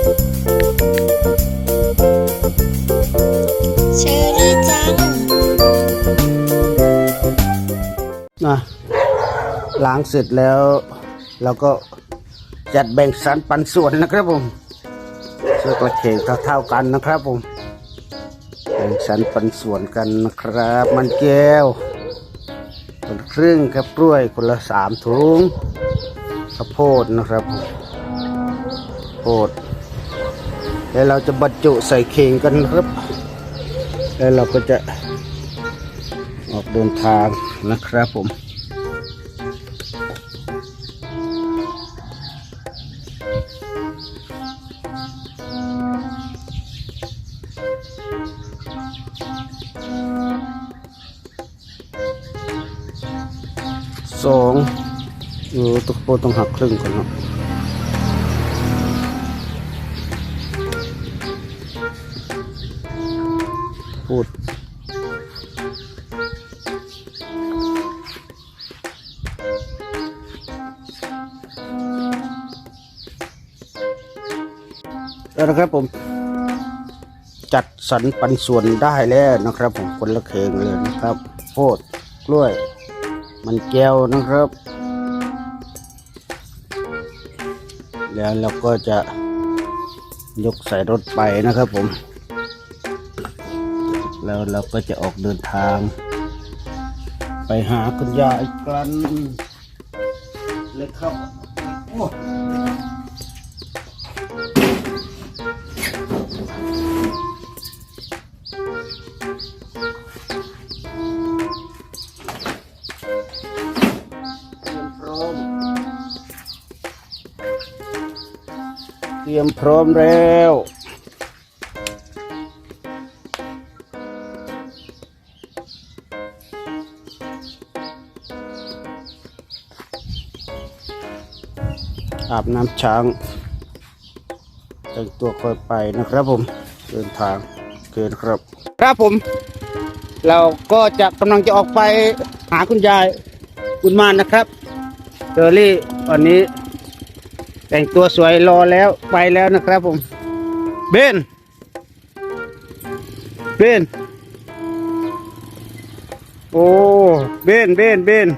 เชอรี่จังนะล้างเสร็จแล้ว เราก็จัดแบ่งสรรปันส่วนนะครับผมเสื้อกระเขงเท่าๆกันนะครับผมแบ่งสรรปันส่วนกันนะครับ มันแก้วคนลครึ่งครับกล้วยคนละสามถุงข้าวโพดนะครับโพด แล้วเราจะบรรจุใส่เข่งกันครับ แล้วเราก็จะออกเดินทางนะครับผมสองเออตุกโปต้องหักครึ่งก่อนเนาะ พูด แล้วนะครับผม จัดสรรปันส่วนได้แล้วนะครับผมคนละเคงเลยนะครับโพดกล้วย มันแก้วนะครับ แล้วเราก็จะยกใส่รถไปนะครับผม แล้วเราก็จะออกเดินทาง ไปหาคุณยายกันเลยครับโอ้เตรียมพร้อมเตรียมพร้อมแล้ว อาบน้ำช้างแต่งตัวค่อยไปนะครับผมเดินทางเกินครับ ครับผม เราก็จะกำลังจะออกไปหาคุณยายคุณมานนะครับเจอรี่วันนี้ แต่งตัวสวยรอแล้วไปแล้วนะครับผมเบนเบนโอ้เบนเบนเบน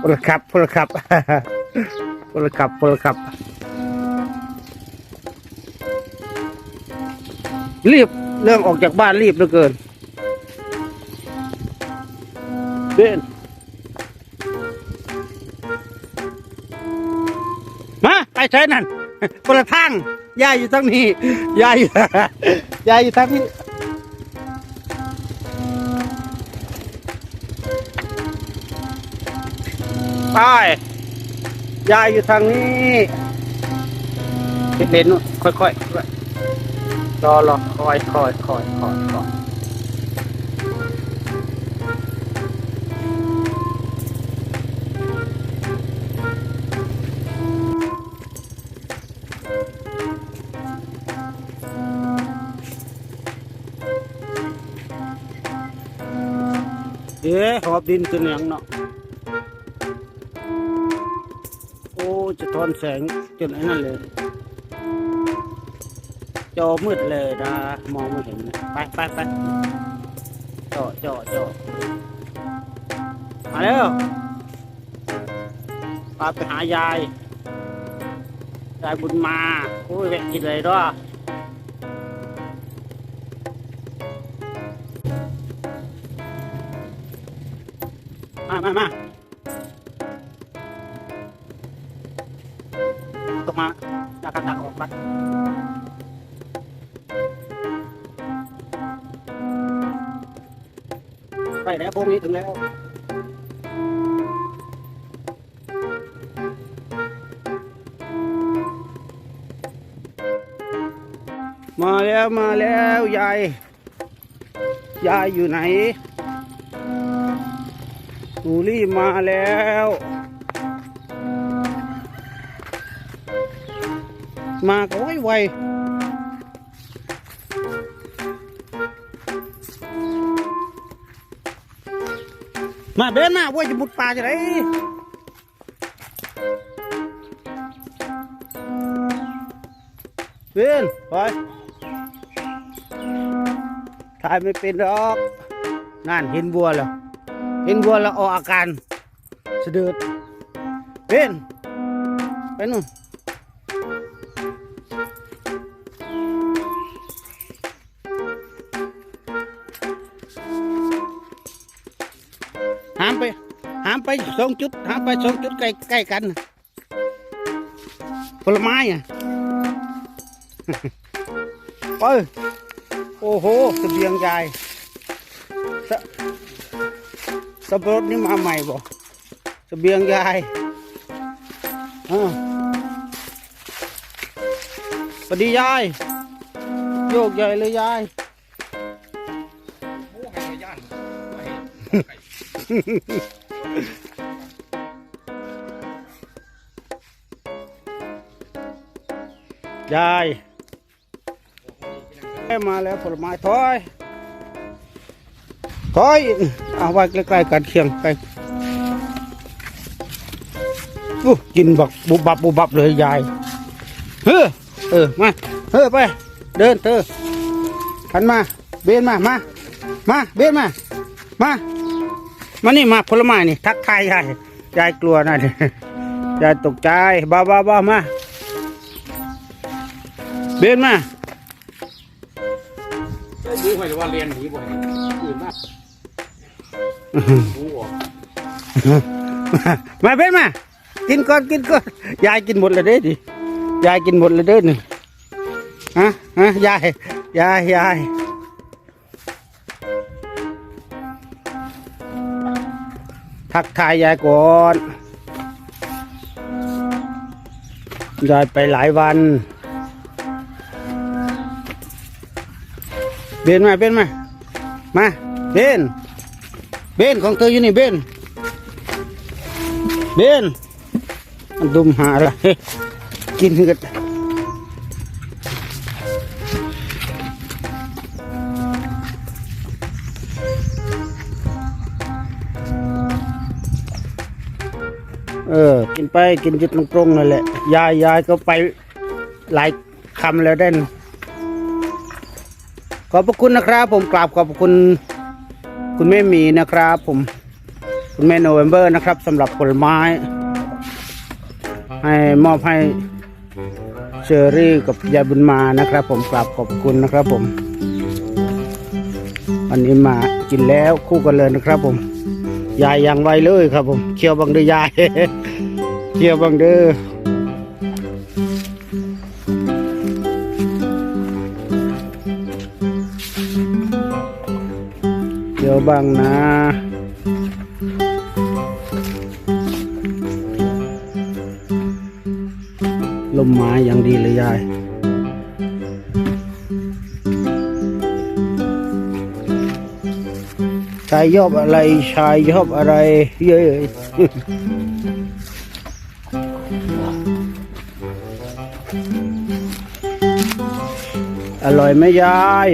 พลขับพลขับ พลขับพลขับ รีบเรื่องออกจากบ้านรีบเหลือเกินเบนมาไปใช้นั่นคนละทางยายอยู่ทางนี้ยายอยู่ยายอยู่ทางนี้ไป ยายอยู่ทางนี้เด่นๆนู่นค่อยๆรอรอคอยคอยคอยคอยคอยเอ๊ะหอบดินตัวเนียงเนาะ จะทอนแสงจนไอ้นั่นเลย จอมืดเลยนะมองไม่เห็นไปไปไปจอจอจอมาแล้วพาไปหายายยายบุญมาโอ้ยแวะกินเลยด้วยมามามา กระตักออกไปแล้วพวกนี้ถึงแล้วมาแล้วมาแล้วยายยายอยู่ไหนหนูรีบมาแล้ว มาก็ไวไวมาเดินหน้าว่าจะบุดป่าจะไรเวียนไปถ่ายไม่เป็นหรอกนั่นเห็นบัวแล้ว เห็นบัวแล้วออกอาการสะดุดเวียนไปนู่นามไป หามไปสองจุด หามไปสองจุดใกล้ใกล้กันผลไม้อะไปโอ้โหเสบียงใหญ่สะสับปะรดนี่มาใหม่บ่เสบียงใหญ่อ่าสวัสดียาย โยกใหญ่เลยยายยา ยได้มาแล้วผลไม้ถอยถอยเอาไว้ใกล้ๆกันเคียงไปอู้กินบักบุบับบุบบับเลยยายเฮ้อเออมาเฮ้อไป เดินเธอหันมา เบนมา มา มา เบนมา มา มานี่มาผลไม้นี่ ทักทายยายยายกลัวนะเดี๋ยวยายตกใจบ้าบ้าบ้ามาเบนมาบูไปว่าเรียนหนีบ่อยอื่นมากบูออกมาเบนมากินก่อนกินก่อนยายกินหมดเลยเด้ดิยายกินหมดเลยเด้อนี่ฮะฮะยายยายยาย ทักทายยายก่อนยายไปหลายวัน เบนมาเบนมา มาเบนเบนของเธออยู่นี่เบนเบนมันดุมหาอะไรกินกัน กินไปกินจุดตรงๆนั่นแหละ ยายยายก็ไปหลายคำแล้วได้นขอบพระคุณนะครับ ผมกราบขอบพระคุณ คุณแม่หมีนะครับ ผมคุณแม่โนเวมเบอร์นะครับสำหรับผลไม้ ให้มอบให้เชอรี่กับยายบุญมานะครับ ผมกราบขอบพระคุณนะครับ ผม วันนี้มากินแล้วคู่กันเลยนะครับ ผม ยายยังไวเลยครับ ผมเคี่ยวบังเดือยาย เคี่ยวบังเดือเดี๋ยวบ้างนะลมไม้อย่างดีเลยยายชายยอบอะไรชายยอบอะไร เย้ย อร่อยไหมยาย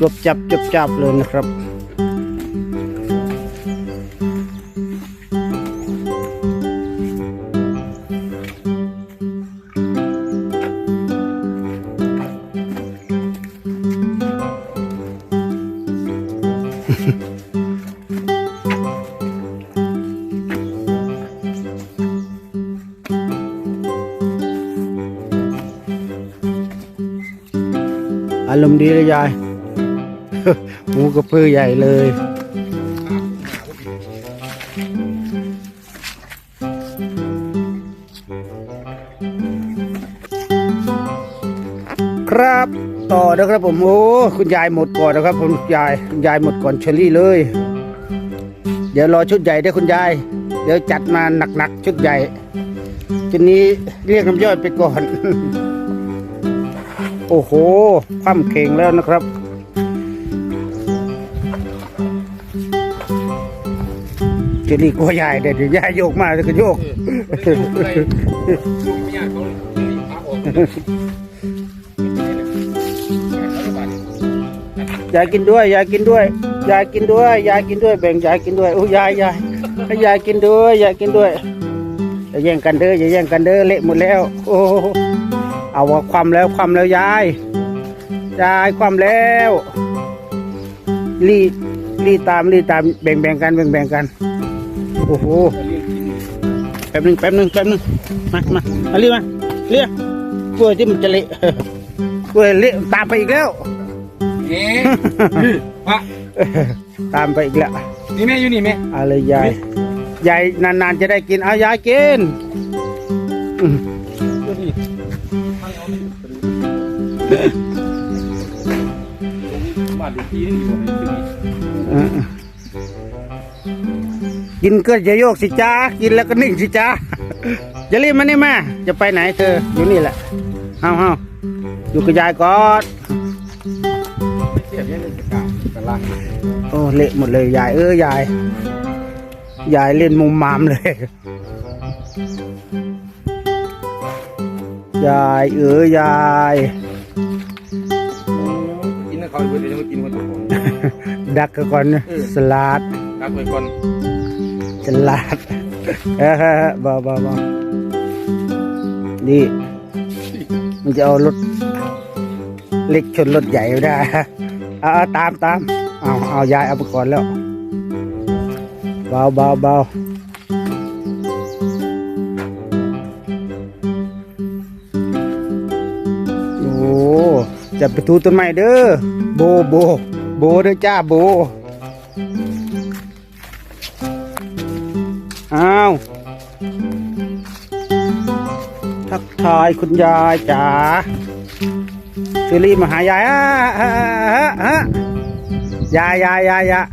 จบจับจบจับเลยนะครับารมณ์ดีเลยยาย หมูกระพือใหญ่เลย ครับต่อนะครับผมโอ้คุณยายหมดก่อนนะครับผมยายคุณยายหมดก่อนเชอรี่เลย เดี๋ยวรอชุดใหญ่ได้คุณยาย เดี๋ยวจัดมาหนักๆชุดใหญ่ชุดนี้เรียกน้ำย่อยไปก่อน โอ้โห คว่ำเข่งแล้วนะครับ เจนี่กลัวใหญ่เด็ดเดี๋ยวยายโยกมาแล้วก็โยกยากเขาขาอยากินด้วย ยายกินด้วย ยายกินด้วย ยายกินด้วย แบ่งยายกินด้วย โอ้ยายยายให้ยายกินด้วย ยายกินด้วยอย่าแย่งกันเด้ออย่าแย่งกันเด้อเละหมดแล้ว โอ้ เอาว่าความแล้วความแล้วยาย ยายความแล้วรีรีตามรีตามแบ่งแบ่งกันแบ่งแบ่งกัน โอ้โหแป๊บหนึงแป๊บหนึงแป๊บหนึงมามามาเรียกมาเรียกกล้วยที่มันจะเละกล้วยเละตามไปอีกแล้วเอ๊ะวะตามไปอีกแล้วนี่แม่อยู่นี่แม่อะไรยายยายนานๆจะได้กินเอายายกิน บ้านเด็กที่นี่อยู่นี่เออกินก็จะโยกสิจ้ากินแล้วก็นิ่งสิจ้าจะรีบมานี่มาจะไปไหนเธออยู่นี่แหละเฮาเฮาอยู่กับยายก่อนเสียบยังไงจะกล้ากันล่างโอ้เละหมดเลยยายเอ้ยยาย ยายเล่นมุมมามเลย ยายเอ้ยยายกินนะ เขาเดี๋ยวจะมากินคนตัวผมดักกันก่อนนะสลัดรักไว้ก่อนสลัดเออเบาเบาเบานี่มันจะเอารถเล็กชนรถใหญ่ไม่ได้เอาเอาตามตามเอาเอายายเอาไปก่อนแล้วเบาเบาเบา จะไปทูต้นไม้เด้อโบโบ โบเด้อจ้าโบอ้าวทักทายคุณยายจ๋าเชอรี่มาหายายอะฮะฮะฮะยายยายยายยาย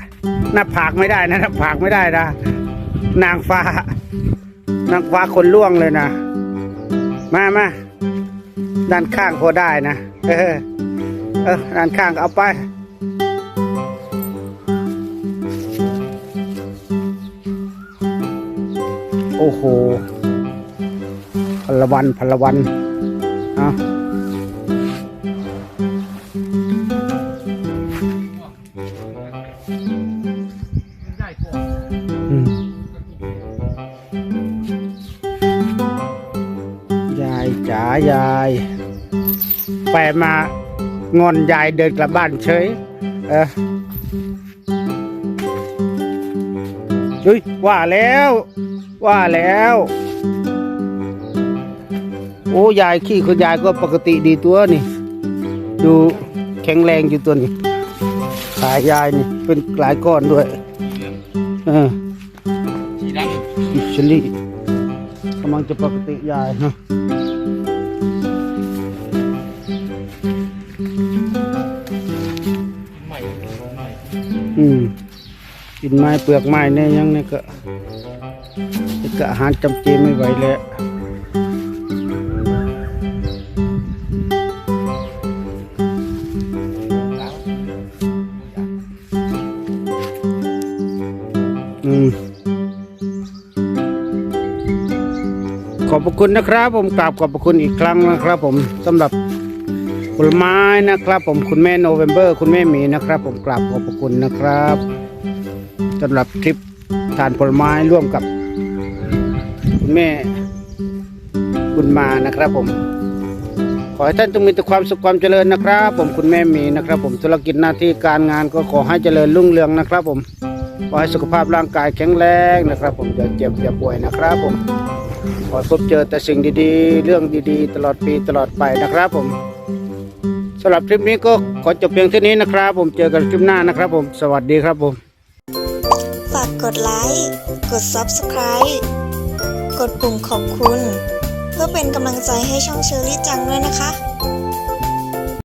หน้าผากไม่ได้นะหน้าผากไม่ได้นะนางฟ้า นางฟ้าคนล่วงเลยนะ มามาด้านข้างพอได้นะ เออเออด้านข้างก็เอาไป โอ้โหพลวันพลวันอาอืมยายจ๋ายาย ไปมางอนยายเดินกลับบ้านเฉย เออเฮ้ยว่าแล้ว ว่าแล้ว โอ้ยายขี้คุณยายก็ปกติดีตัวนี่ ดูแข็งแรงอยู่ตัวนี่ขายายนี่เป็นหลายก้อนด้วย เออสีดอิชลี่กำลังจะปกติยายฮะ อืมกินไม้เปลือกไม้เนี่ยยังเนี่ยก็นี่ก็อาหารจำเจไม่ไหวแล้วอืมขอบคุณนะครับผมกราบขอบคุณอีกครั้งนะครับผมสำหรับ ผลไม้นะครับ ผมคุณแม่โนเวมเบอร์ คุณแม่หมีนะครับ ผมกราบขอบพระคุณนะครับสำหรับทริปทานผลไม้ร่วมกับ คุณแม่บุญมานะครับ ผม ขอให้ท่านจงมีแต่ความสุขความเจริญนะครับ ผมคุณแม่หมีนะครับ ผมธุรกิจหน้าที่การงานก็ขอให้เจริญรุ่งเรืองนะครับ ผมขอให้สุขภาพร่างกายแข็งแรงนะครับ ผมอย่าเจ็บอย่าป่วยนะครับ ผมขอพบเจอแต่สิ่งดีๆ เรื่องดีๆ ตลอดปีตลอดไปนะครับผม สำหรับคลิปนี้ก็ขอจบเพียงเท่านี้นะครับ ผมเจอกันคลิปหน้านะครับ ผมสวัสดีครับผม ฝากกดไลค์กด Subscribe กดปุ่มขอบคุณ เพื่อเป็นกำลังใจให้ช่องเชอรี่จังด้วยนะคะ